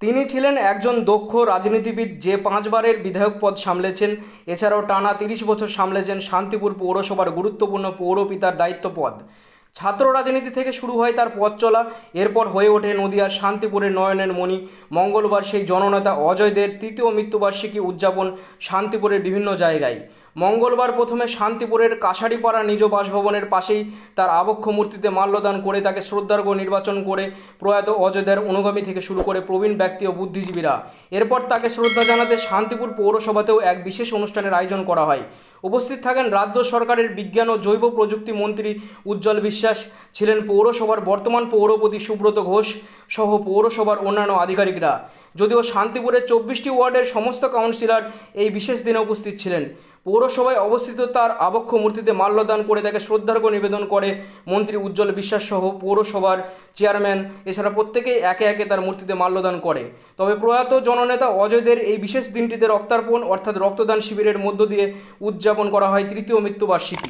তিনি ছিলেন একজন দক্ষ রাজনীতিবিদ যে পাঁচবারের বিধায়ক পদ সামলেছেন। এছাড়াও টানা তিরিশ বছর সামলেছেন শান্তিপুর পৌরসভার গুরুত্বপূর্ণ পৌরপিতার দায়িত্ব পদ ছাত্র রাজনীতি থেকে শুরু হয় তার পথ চলা। এরপর হয়ে ওঠে নদিয়ার শান্তিপুরের নয়নের মণি। মঙ্গলবার সেই জননেতা অজয়দের তৃতীয় মৃত্যুবার্ষিকী উদযাপন শান্তিপুরের বিভিন্ন জায়গায়। মঙ্গলবার প্রথমে শান্তিপুরের কাছাড়িপাড়া নিজ বাসভবনের পাশেই তার আবক্ষ মূর্তিতে মাল্যদান করে তাকে শ্রদ্ধার্ঘ নির্বাচন করে প্রয়াত অযোধ্যার অনুগামী থেকে শুরু করে প্রবীণ ব্যক্তি ও বুদ্ধিজীবীরা। এরপর তাকে শ্রদ্ধা জানাতে শান্তিপুর পৌরসভাতেও এক বিশেষ অনুষ্ঠানের আয়োজন করা হয়। উপস্থিত থাকেন রাজ্য সরকারের বিজ্ঞান ও জৈব প্রযুক্তি মন্ত্রী উজ্জ্বল বিশ্বাস ছিলেন পৌরসভার বর্তমান পৌরপতি সুব্রত ঘোষ সহ পৌরসভার অন্যান্য আধিকারিকরা। যদিও শান্তিপুরের চব্বিশটি ওয়ার্ডের সমস্ত কাউন্সিলর এই বিশেষ দিনে উপস্থিত ছিলেন। পৌরসভায় অবস্থিত তার আবক্ষ মূর্তিতে মাল্যদান করে তাকে শ্রদ্ধার্ঘ্য নিবেদন করে মন্ত্রী উজ্জ্বল বিশ্বাস সহ পৌরসভার চেয়ারম্যান, এছাড়া প্রত্যেকেই একে একে তার মূর্তিতে মাল্যদান করে। তবে প্রয়াত জননেতা অজয়দের এই বিশেষ দিনটিতে রক্তার্পণ অর্থাৎ রক্তদান শিবিরের মধ্য দিয়ে উদযাপন করা হয় তৃতীয় মৃত্যুবার্ষিকী।